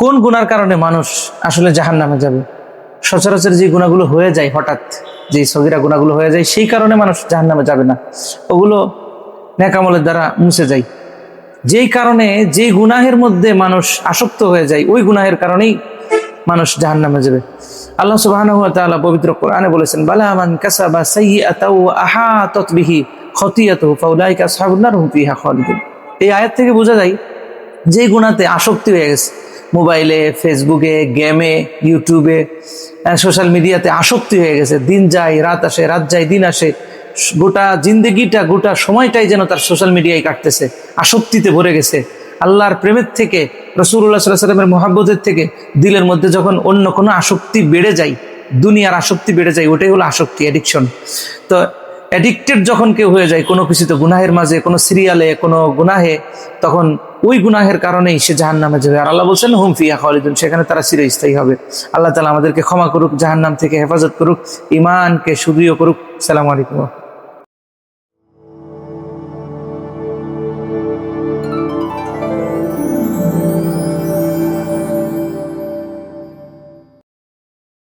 কোন গুনার কারণে মানুষ আসলে জাহান নামে যাবে? সচরাচর যে গুণাগুলো হয়ে যায় হঠাৎ, যে সগিরা গুণাগুলো হয়ে যায়, সেই কারণে মানুষ জাহান নামে যাবে না। ওগুলো ন্যাকামলের দ্বারা মুছে যায়। যেই কারণে যে গুনাহের মধ্যে মানুষ আসক্ত হয়ে যায়, ওই গুনাহের কারণেই মানুষ জাহান নামে যাবে। আল্লাহ তাআলা পবিত্র কোরআনে বলেছেন, বালা মান কাসাবা সাইয়্যাতাও আহাতাত বিহি খতিয়াতুহু ফাউলাইকা আসহাবুন নার হুম ফিহা খালিদুন। এই আয়াত থেকে বোঝা যায়, যে গুণাতে আসক্তি হয়ে গেছে। মোবাইলে, ফেসবুকে, গেমে, ইউটিউবে সোশ্যাল মিডিয়াতে আসক্তি হয়ে গেছে। দিন যায়, রাত আসে, রাত যায়, দিন আসে। গোটা জিন্দগিটা, গোটা সময়টাই যেন তার সোশ্যাল মিডিয়ায় কাটতেছে, আসক্তিতে ভরে গেছে। আল্লাহর প্রেমের থেকে রসুল্লাহ সাল্লাহ সাল্লামের মহাব্বতের থেকে দিলের মধ্যে যখন অন্য কোনো আসক্তি বেড়ে যায়, দুনিয়ার আসক্তি বেড়ে যায়, ওটাই হলো আসক্তি অ্যাডিকশন তো অ্যাডিক্টেড যখন কেউ হয়ে যায়, কোনো কিছুতে গুনাহের মাঝে, কোনো সিরিয়ালে কোনো গুনাহে, তখন ওই গুনাহের কারণেই সে জাহান নামে যাবে। আর আল্লাহ বলছেন হুমফিয়া খালিদুন সেখানে তারা চিরস্থায়ী হবে। আল্লাহ তালা আমাদেরকে ক্ষমা করুক জাহান নাম থেকে হেফাজত করুক ইমানকে সুদৃঢ় করুক। সালাম আলাইকুম।